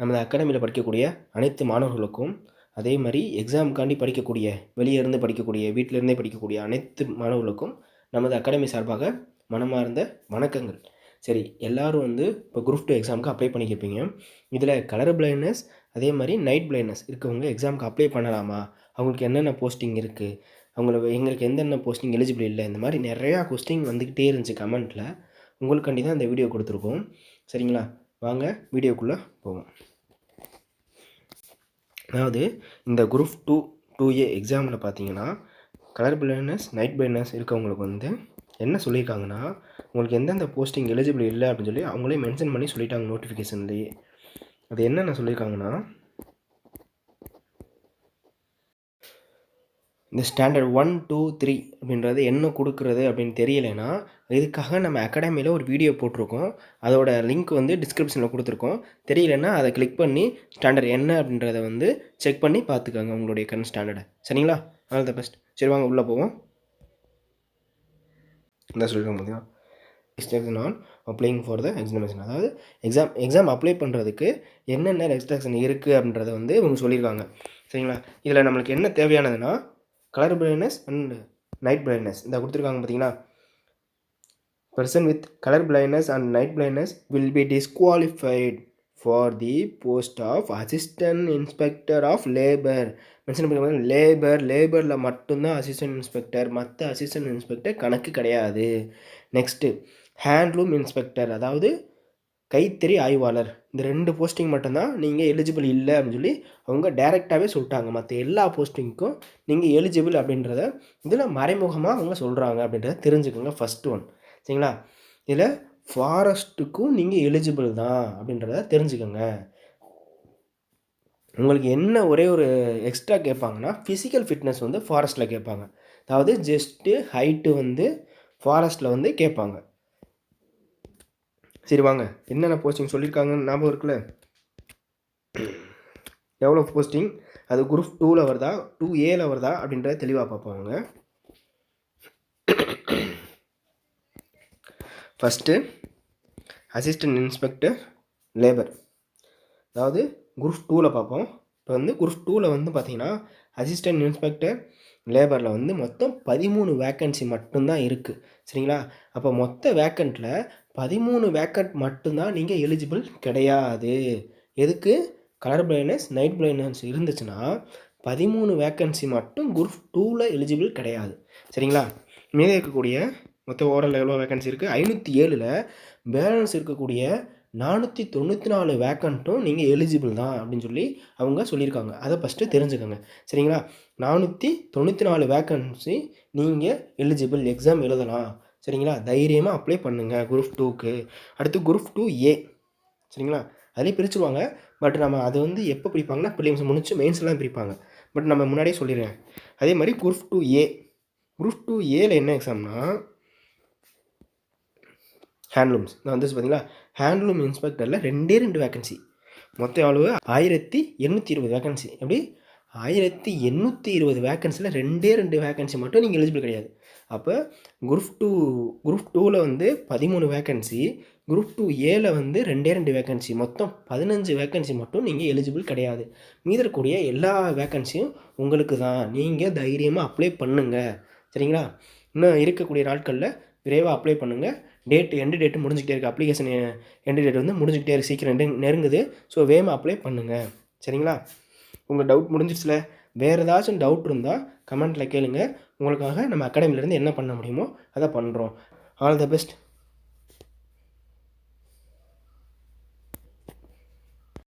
நமது அகாடமியில் படிக்கக்கூடிய அனைத்து மாணவர்களுக்கும் அதே மாதிரி எக்ஸாமுக்காண்டி படிக்கக்கூடிய வெளியே இருந்து படிக்கக்கூடிய வீட்டிலேருந்தே படிக்கக்கூடிய அனைத்து மாணவர்களுக்கும் நமது அகாடமி சார்பாக மனமார்ந்த வணக்கங்கள். சரி எல்லாரும் வந்து இப்போ குரூப் டூ எக்ஸாமுக்கு அப்ளை பண்ணிக்கிருப்பீங்க. இதில் கலர் பிளைண்ட்னஸ் அதே மாதிரி நைட் பிளைண்ட்னஸ் இருக்கவங்க எக்ஸாமுக்கு அப்ளை பண்ணலாமா? அவங்களுக்கு என்னென்ன போஸ்டிங் இருக்குது அவங்கள எங்களுக்கு எந்தென்ன போஸ்டிங் எலிஜிபிள் இல்லை? இந்த மாதிரி நிறையா கொஸ்டின் வந்துக்கிட்டே இருந்துச்சு கமெண்ட்டில் உங்களுக்காண்டி தான் இந்த வீடியோ கொடுத்துருக்கோம். சரிங்களா? வாங்க வீடியோக்குள்ளே போவோம். அதாவது இந்த குரூப் டூ டூ ஏ எக்ஸாமில் பார்த்தீங்கன்னா கலர் பிளைண்ட்னஸ் நைட் பிளைண்ட்னஸ் இருக்கவங்களுக்கு வந்து என்ன சொல்லியிருக்காங்கன்னா உங்களுக்கு எந்தெந்த போஸ்டிங் எலிஜிபிள் இல்லை அப்படின்னு சொல்லி அவங்களே மென்ஷன் பண்ணி சொல்லிட்டாங்க நோட்டிஃபிகேஷன்லேயே அது என்னென்ன சொல்லியிருக்காங்கன்னா இந்த ஸ்டாண்டர்ட் ஒன் டூ த்ரீ அப்படின்றது என்ன கொடுக்குறது அப்படின்னு தெரியலைன்னா இதுக்காக நம்ம அகாடமியில் ஒரு வீடியோ போட்டிருக்கோம். அதோட லிங்க் வந்து டிஸ்கிரிப்ஷனில் கொடுத்துருக்கோம். தெரியலைன்னா அதை கிளிக் பண்ணி ஸ்டாண்டர்ட் என்ன அப்படின்றத வந்து செக் பண்ணி பார்த்துக்கோங்க உங்களுடைய கரண்ட் ஸ்டாண்டர்டை சரிங்களா? ஆல் த பெஸ்ட் சரி வாங்க உள்ளே போவோம். இந்த சொல்லிருக்கோம் பார்த்தீங்கன்னா restriction on applying for the examination அதாவது எக்ஸாம் எக்ஸாம் அப்ளை பண்ணுறதுக்கு என்னென்ன ரெஸ்ட்ரிக்ஷன் இருக்குது அப்படின்றத வந்து இவங்க சொல்லியிருக்காங்க சரிங்களா? இதில் நம்மளுக்கு என்ன தேவையானதுன்னா colour blindness and night blindness இந்த கொடுத்துருக்காங்க பார்த்தீங்கன்னா person with colour blindness and night blindness will be disqualified for the post of assistant inspector of labour mention பண்ணி லேபர் லேபரில் மட்டும்தான் அசிஸ்டன்ட் இன்ஸ்பெக்டர் மற்ற அசிஸ்டன்ட் இன்ஸ்பெக்டர் கணக்கு கிடையாது. நெக்ஸ்ட்டு ஹேண்ட்லூம் இன்ஸ்பெக்டர் அதாவது கைத்தறி ஆய்வாளர். இந்த ரெண்டு போஸ்டிங் மட்டும்தான் நீங்கள் எலிஜிபிள் இல்லை அப்படின்னு சொல்லி அவங்க டைரெக்டாகவே சொல்லிட்டாங்க. மற்ற எல்லா போஸ்டிங்க்கும் நீங்கள் எலிஜிபிள் அப்படின்றத இதில் மறைமுகமாக அவங்க சொல்கிறாங்க அப்படின்றத தெரிஞ்சுக்கோங்க ஃபஸ்ட் ஒன் சரிங்களா? இதில் ஃபாரஸ்ட்டுக்கும் நீங்கள் எலிஜிபிள் தான் அப்படின்றத தெரிஞ்சுக்கோங்க. உங்களுக்கு என்ன ஒரே ஒரு எக்ஸ்ட்ரா கேட்பாங்கன்னா ஃபிசிக்கல் ஃபிட்னஸ் வந்து ஃபாரஸ்ட்டில் கேட்பாங்க. அதாவது ஜஸ்ட்டு ஹைட்டு வந்து ஃபாரஸ்ட்டில் வந்து கேட்பாங்க. சரி வாங்க. என்னென்ன போஸ்டிங் சொல்லியிருக்காங்கன்னு ஞாபகம் இருக்குல்ல? எவ்வளோ போஸ்டிங் அது குரூப் டூவில் வருதா? டூ ஏல வருதா? அப்படின்றத தெளிவாக பார்ப்பாங்க ஃபஸ்ட்டு அசிஸ்டன்ட் இன்ஸ்பெக்டர் லேபர் அதாவது குரூப் டூவில் பார்ப்போம். இப்போ வந்து குரூப் டூவில் வந்து பார்த்திங்கன்னா அசிஸ்டன்ட் இன்ஸ்பெக்டர் லேபரில் வந்து மொத்தம் பதிமூணு வேக்கன்சி மட்டும்தான் இருக்குது சரிங்களா? அப்போ மொத்த வேக்கண்ட்டில் பதிமூணு வேக்கண்ட் மட்டும்தான் நீங்கள் எலிஜிபிள் கிடையாது. எதுக்கு? கலர் பிளைண்ட்னஸ் நைட் பிளைண்ட்னஸ் இருந்துச்சுன்னா பதிமூணு வேக்கன்சி மட்டும் குரூப் டூவில் எலிஜிபிள் கிடையாது. சரிங்களா? மீதி இருக்கக்கூடிய மொத்த ஓவரால் எவ்வளோ வேக்கன்சி இருக்குது ஐநூற்றி ஏழில் பேலன்ஸ் இருக்கக்கூடிய நானூற்றி தொண்ணூற்றி நாலு வேக்கண்ட்டும் நீங்கள் எலிஜிபிள் தான் அப்படின்னு சொல்லி அவங்க சொல்லியிருக்காங்க. அதை ஃபஸ்ட்டு தெரிஞ்சுக்கோங்க. சரிங்களா? நானூற்றி தொண்ணூற்றி நாலு வேக்கன்சி நீங்கள் எலிஜிபிள் எக்ஸாம் எழுதலாம். சரிங்களா? தைரியமாக அப்ளை பண்ணுங்கள் குரூப் டூக்கு அடுத்து குரூப் டூ ஏ சரிங்களா? அதிலே பிரிச்சுருவாங்க. பட் நம்ம அது வந்து எப்போ பிரிப்பாங்கன்னா ப்ரிலிம்ஸ் முடிச்சு மெயின்ஸ்லாம் பிரிப்பாங்க. பட் நம்ம முன்னாடியே சொல்லிடுறேன். அதே மாதிரி group two A group two ஏல என்ன எக்ஸாம்னா ஹேண்ட்லூம்ஸ் நான் வந்து பார்த்தீங்களா? ஹேண்ட்லூம் இன்ஸ்பெக்டரில் ரெண்டே ரெண்டு வேக்கன்சி மொத்த அளவு ஆயிரத்தி எண்ணூற்றி இருபது வேக்கன்சி எப்படி? ஆயிரத்தி எண்ணூற்றி இருபது வேக்கன்சியில் ரெண்டே ரெண்டு வேக்கன்சி மட்டும் நீங்கள் எலிஜிபிள் கிடையாது. அப்போ குரூப் டூ குரூப் டூவில் வந்து பதிமூணு வேக்கன்சி குரூப் டூ ஏல வந்து ரெண்டே ரெண்டு வேக்கன்சி மொத்தம் பதினஞ்சு வேக்கன்சி மட்டும் நீங்கள் எலிஜிபிள் கிடையாது. மீதக்கூடிய எல்லா வேக்கன்சியும் உங்களுக்கு தான். நீங்கள் தைரியமாக அப்ளை பண்ணுங்கள் சரிங்களா? இன்னும் இருக்கக்கூடிய நாட்களில் விரைவாக அப்ளை பண்ணுங்கள் டேட் எண்டு டேட்டு முடிஞ்சுக்கிட்டே இருக்குது அப்ளிகேஷன் எண்டு டேட் வந்து முடிஞ்சுக்கிட்டே இருக்குது சீக்கிரம் நெருங்குது. ஸோ வேகமாக அப்ளை பண்ணுங்கள் சரிங்களா? உங்கள் டவுட் முடிஞ்சிருச்சுல? வேறு ஏதாச்சும் டவுட் இருந்தால் கமெண்ட்டில் கேளுங்கள் உங்களுக்காக நம்ம அகாடமிலேருந்து என்ன பண்ண முடியுமோ அதை பண்ணுறோம் ஆல் த பெஸ்ட்